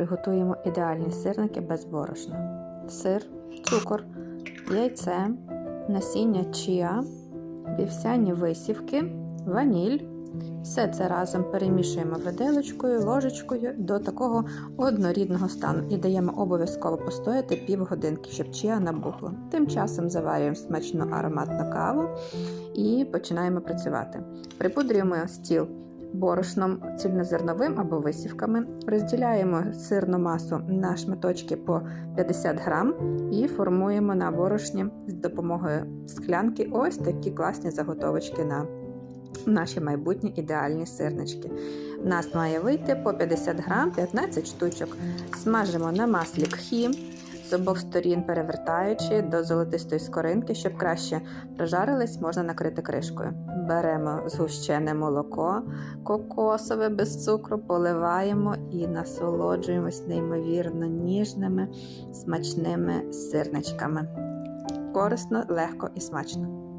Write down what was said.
Приготуємо ідеальні сирники без борошна. Сир, цукор, яйце, насіння чіа, вівсяні висівки, ваніль. Все це разом перемішуємо виделочкою, ложечкою до такого однорідного стану і даємо обов'язково постояти півгодинки, щоб чия набухла. Тим часом заварюємо смачну ароматну каву і починаємо працювати. Припудрюємо стіл борошном цільнозерновим або висівками, розділяємо сирну масу на шматочки по 50 грам і формуємо на борошні з допомогою склянки ось такі класні заготовочки на наші майбутні ідеальні сирнички. У нас має вийти по 50 грам 15 штучок. Смажимо на маслі кхі з обох сторін перевертаючи до золотистої скоринки, щоб краще прожарились, можна накрити кришкою. Беремо згущене молоко кокосове без цукру, поливаємо і насолоджуємось неймовірно ніжними смачними сирничками. Корисно, легко і смачно.